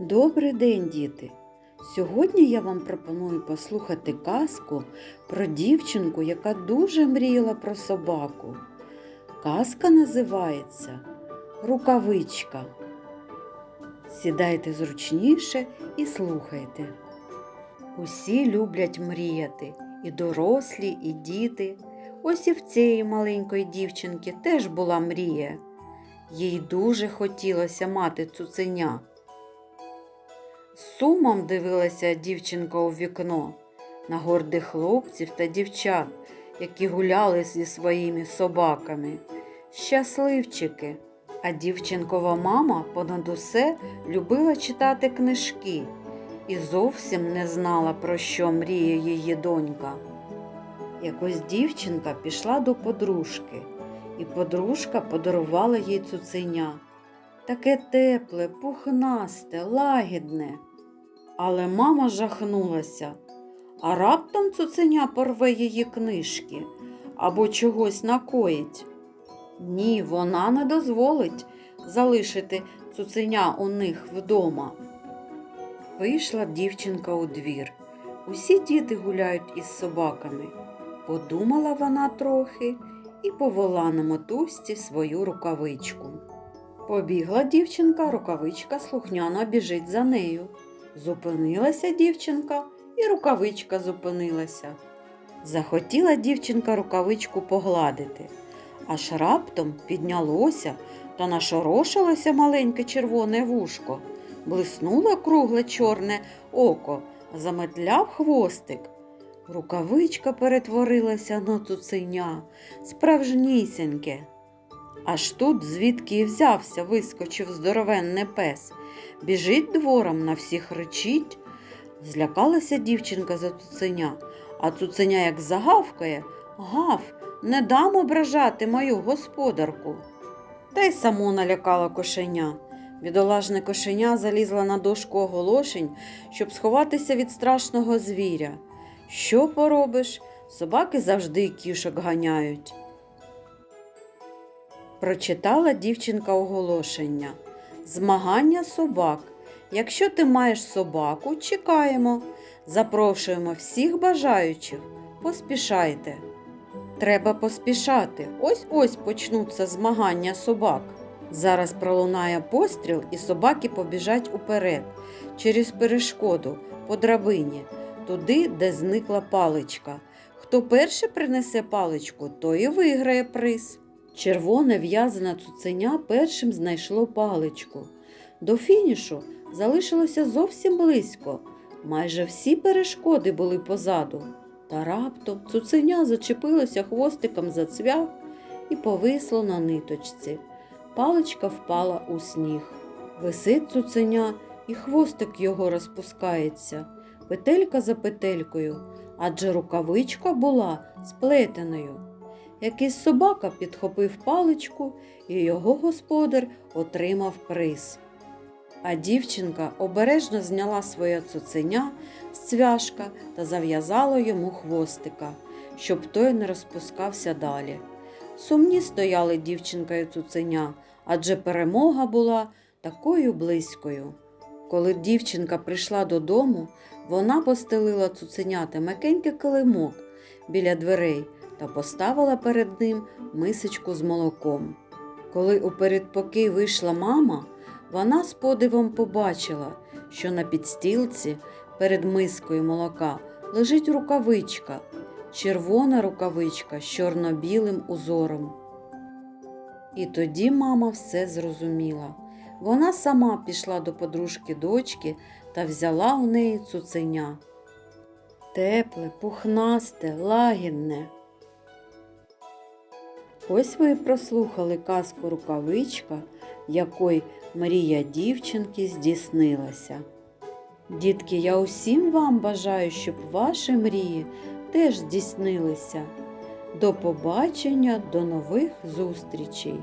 Добрий день, діти! Сьогодні я вам пропоную послухати казку про дівчинку, яка дуже мріяла про собаку. Казка називається Рукавичка. Сідайте зручніше і слухайте. Усі люблять мріяти, і дорослі, і діти. Ось і в цієї маленької дівчинки теж була мрія. Їй дуже хотілося мати цуценя. Сумом дивилася дівчинка у вікно на гордих хлопців та дівчат, які гуляли зі своїми собаками. Щасливчики! А дівчинкова мама понад усе любила читати книжки і зовсім не знала, про що мріє її донька. Якось дівчинка пішла до подружки, і подружка подарувала їй цуценя. Таке тепле, пухнасте, лагідне. Але мама жахнулася, а раптом цуценя порве її книжки або чогось накоїть. Ні, вона не дозволить залишити цуценя у них вдома. Вийшла дівчинка у двір. Усі діти гуляють із собаками. Подумала вона трохи і повела на мотузці свою рукавичку. Побігла дівчинка, рукавичка слухняно біжить за нею. Зупинилася дівчинка, і рукавичка зупинилася. Захотіла дівчинка рукавичку погладити, аж раптом піднялося та нашорошилося маленьке червоне вушко, блиснуло кругле чорне око, заметляв хвостик. Рукавичка перетворилася на цуценя, справжнісіньке. Аж тут, звідки і взявся, вискочив здоровенний пес. Біжить двором, на всіх речить. Злякалася дівчинка за цуценя, а цуценя як загавкає, гав, не дам ображати мою господарку. Та й само налякала кошеня. Бідолажне кошеня залізла на дошку оголошень, щоб сховатися від страшного звіря. Що поробиш? Собаки завжди кішок ганяють. Прочитала дівчинка оголошення. Змагання собак. Якщо ти маєш собаку, чекаємо. Запрошуємо всіх бажаючих. Поспішайте. Треба поспішати. Ось ось почнуться змагання собак. Зараз пролунає постріл, і собаки побіжать уперед, через перешкоду, по драбині, туди, де зникла паличка. Хто перше принесе паличку, той і виграє приз. Червоне в'язане цуценя першим знайшло паличку. До фінішу залишилося зовсім близько. Майже всі перешкоди були позаду. Та раптом цуценя зачепилося хвостиком за цвях і повисло на ниточці. Паличка впала у сніг. Висить цуценя, і хвостик його розпускається, петелька за петелькою, адже рукавичка була сплетеною. Якийсь собака підхопив паличку, і його господар отримав приз. А дівчинка обережно зняла своє цуценя з цвяшка та зав'язала йому хвостика, щоб той не розпускався далі. Сумні стояли дівчинка і цуценя, адже перемога була такою близькою. Коли дівчинка прийшла додому, вона постелила цуценяти м'якенький килимок біля дверей та поставила перед ним мисочку з молоком. Коли у передпокій вийшла мама, вона з подивом побачила, що на підстілці перед мискою молока лежить рукавичка, червона рукавичка з чорно-білим узором. І тоді мама все зрозуміла. Вона сама пішла до подружки дочки та взяла у неї цуценя. Тепле, пухнасте, лагідне. Ось ви прослухали казку рукавичка, якої мрія дівчинки здійснилася. Дітки, я усім вам бажаю, щоб ваші мрії теж здійснилися. До побачення, до нових зустрічей!